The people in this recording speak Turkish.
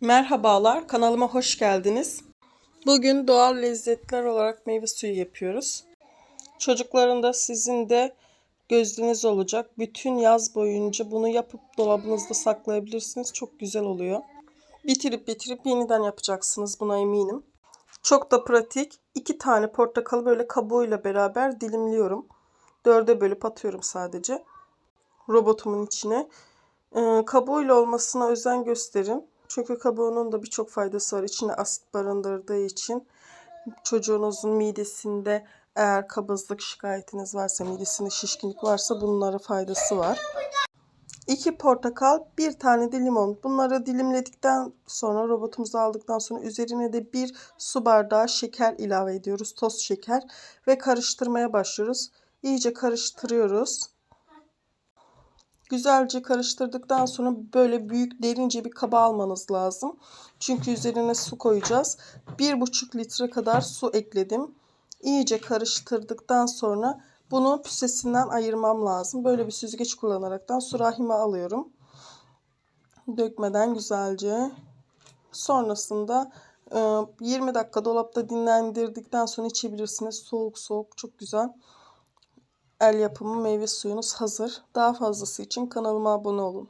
Merhabalar, kanalıma hoş geldiniz. Bugün doğal lezzetler olarak meyve suyu yapıyoruz. Çocukların da sizin de gözünüz olacak. Bütün yaz boyunca bunu yapıp dolabınızda saklayabilirsiniz. Çok güzel oluyor. Bitirip bitirip yeniden yapacaksınız buna eminim. Çok da pratik. İki tane portakalı böyle kabuğuyla beraber dilimliyorum. Dörde bölüp atıyorum sadece. Robotumun içine. Ee, kabuğuyla olmasına özen gösterin. Çünkü kabuğunun da birçok faydası var. İçine asit barındırdığı için çocuğunuzun midesinde eğer kabızlık şikayetiniz varsa, midesinde şişkinlik varsa bunlara faydası var. 2 portakal, bir tane de limon. Bunları dilimledikten sonra robotumuza aldıktan sonra üzerine de bir su bardağı şeker ilave ediyoruz. Toz şeker ve karıştırmaya başlıyoruz. İyice karıştırıyoruz. Güzelce karıştırdıktan sonra böyle büyük derince bir kaba almanız lazım. Çünkü üzerine su koyacağız. 1,5 litre kadar su ekledim. İyice karıştırdıktan sonra bunu püsesinden ayırmam lazım. Böyle bir süzgeç kullanaraktan sürahime alıyorum. Dökmeden güzelce. Sonrasında 20 dakika dolapta dinlendirdikten sonra içebilirsiniz. Soğuk soğuk çok güzel. El yapımı meyve suyunuz hazır. Daha fazlası için kanalıma abone olun.